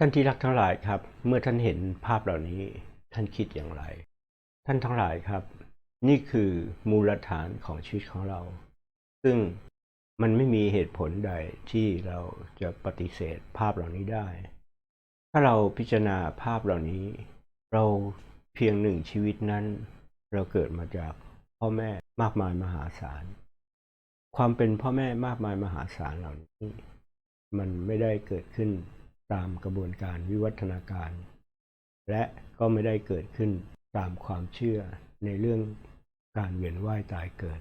ท่านที่รักทั้งหลายครับ เมื่อท่านเห็นภาพเหล่านี้ ท่านคิดอย่างไร ท่านทั้งหลายครับ นี่คือมูลฐานของชีวิตของเรา ซึ่งมันไม่มีเหตุผลใดที่เราจะปฏิเสธภาพเหล่านี้ได้ ถ้าเราพิจารณาภาพเหล่านี้ เราเพียงหนึ่งชีวิตนั้น เราเกิดมาจากพ่อแม่มากมายมหาศาล ความเป็นพ่อแม่มากมายมหาศาลเหล่านี้ มันไม่ได้เกิดขึ้น ตามกระบวนการวิวัฒนาการ และก็ไม่ได้เกิดขึ้นตามความเชื่อในเรื่องการเวียนว่ายตายเกิด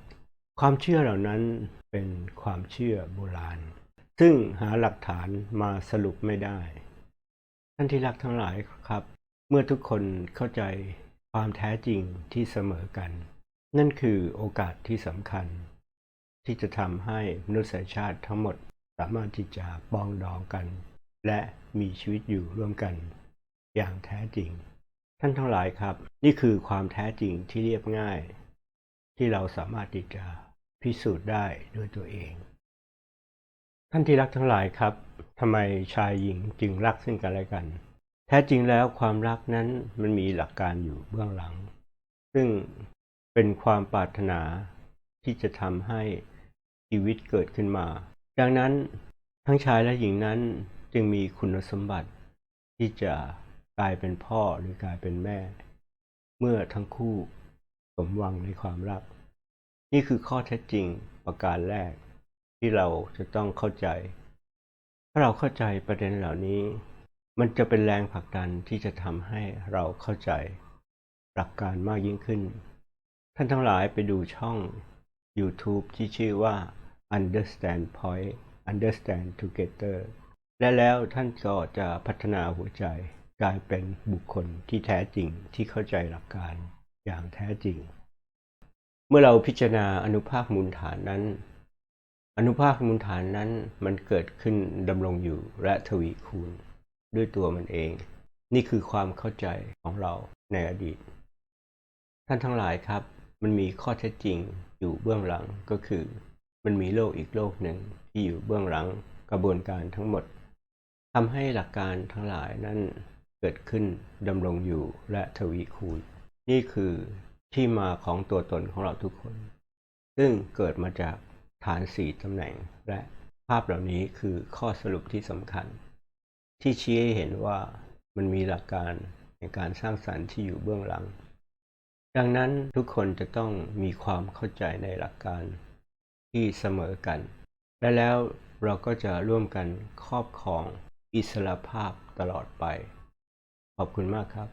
ความเชื่อเหล่านั้นเป็นความเชื่อโบราณ ซึ่งหาหลักฐานมาสรุปไม่ได้ ท่านที่รักทั้งหลายครับ เมื่อทุกคนเข้าใจความแท้จริงที่เสมอกัน นั่นคือโอกาสที่สำคัญ ที่จะทำให้มนุษยชาติทั้งหมดสามารถที่จะปองดองกัน และมีชีวิตอยู่ร่วมกัน อย่างแท้จริง ท่านทั้งหลายครับ นี่คือความแท้จริงที่เรียบง่าย ที่เราสามารถที่จะพิสูจน์ได้ด้วยตัวเอง ท่านที่รักทั้งหลายครับทำไมชายหญิงจึงรักซึ่งกันและกัน แท้จริงแล้วความรักนั้นมันมีหลักการอยู่เบื้องหลัง ซึ่งเป็นความปรารถนาที่จะทำให้ชีวิตเกิดขึ้นมา ดังนั้นทั้งชายและหญิงนั้น จึงมีคุณสมบัติ ที่จะกลายเป็นพ่อหรือกลายเป็นแม่ เมื่อทั้งคู่สมหวังในความรัก นี่คือข้อเท็จจริงประการแรกที่เราจะต้องเข้าใจ ถ้าเราเข้าใจประเด็นเหล่านี้ มันจะเป็นแรงผลักดันที่จะทำให้เราเข้าใจหลักการมากยิ่งขึ้น ท่านทั้งหลายไปดูช่อง YouTube ที่ชื่อว่า Understand Point Understand Together และแล้วท่านก็จะพัฒนาหัวใจกลายเป็นบุคคลที่แท้จริงที่เข้าใจหลักการอย่างแท้จริง เมื่อเราพิจารณาอนุภาคมูลฐานนั้น อนุภาคมูลฐานนั้นมันเกิดขึ้นดำรงอยู่และทวีคูณ ด้วยตัวมันเอง นี่คือความเข้าใจของเราในอดีต ท่านทั้งหลายครับ มันมีข้อเท็จจริงอยู่เบื้องหลังก็คือ มันมีโลกอีกโลกหนึ่งที่อยู่เบื้องหลังกระบวนการทั้งหมด ทำให้หลักการทั้งหลายนั้นเกิดขึ้นดำรงอยู่และทวีคูณ นี่คือที่มาของตัวตนของเราทุกคน ซึ่งเกิดมาจากฐานสี่ตำแหน่งและภาพเหล่านี้คือข้อสรุปที่สำคัญ ที่ชี้ให้เห็นว่ามันมีหลักการในการสร้างสรรค์ที่อยู่เบื้องหลัง ดังนั้นทุกคนจะต้องมีความเข้าใจในหลักการที่เสมอกัน และแล้วเราก็จะร่วมกันครอบครอง อิสระภาพตลอดไป ขอบคุณมากครับ